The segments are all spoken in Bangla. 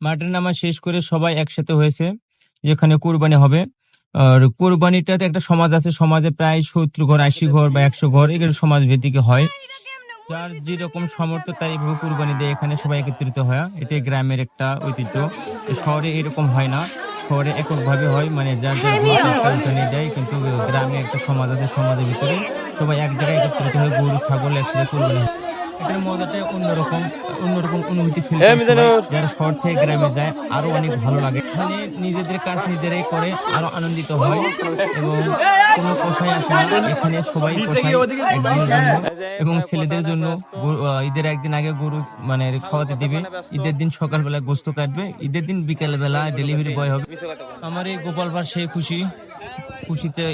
মাঠের নামাজ শেষ করে সবাই একসাথে হয়েছে, যেখানে কোরবানি হবে। আর কোরবানিটাতে একটা সমাজ আছে, সমাজে প্রায় সত্তর ঘর, আশি ঘর বা একশো ঘর, এগুলো সমাজ ভিত্তিক হয়। যার যেরকম সামর্থ্য, তার এইভাবে কুরবানি দেয়। এখানে সবাই একত্রিত হয়। এটা গ্রামের একটা ঐতিহ্য। শহরে এরকম হয় না। শহরে এককভাবে হয় মানে যার যার দেয়, কিন্তু গ্রামে একটা সমাজ আছে, সমাজের ভিতরে সবাই এক জায়গায় একত্রিত হয় গরু, ছাগল একসাথে কুরবানি এটার মজাটা অন্যরকম অন্যরকম অনুভূতি ফিল যারা শহর থেকে গ্রামে যায় আরও অনেক ভালো লাগে। এখানে নিজেদের কাজ নিজেরাই করে আরও আনন্দিত হয় এবং কোনো কষাই আসে না। এখানে সবাই এবং ছেলেদের জন্য গরু- আহ, ঈদের একদিন আগে গরু মানে খাওয়াতে দিবে। ঈদের দিন সকালবেলা গোস্ত কাটবে। ঈদের দিন বিকেল বেলা ডেলিভারি বয় হবে। আমার এই গোপাল ভার সে খুশি। খুশিতে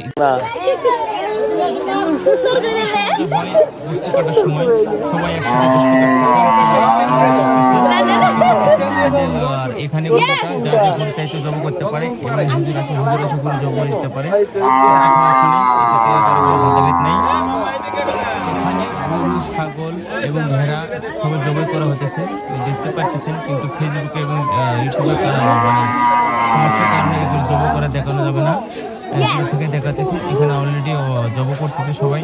সুন্দর করে করতে পারে পারে ছাগল এবং ভেড়া সবাই জবাই করা হতেছে দেখতে পাচ্ছেন কিন্তু ফেসবুকে এবং ইউটিউবে সমস্যার কারণে এগুলো জব করা দেখানো যাবে না এগুলো থেকে দেখাতেছে। এখানে অলরেডি জব করতেছে সবাই।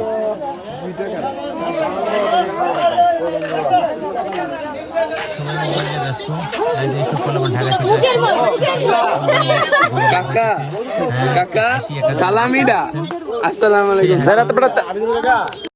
হ্যাঁ, একানব্বই সালামিডা আসসালামু আলাইকুম।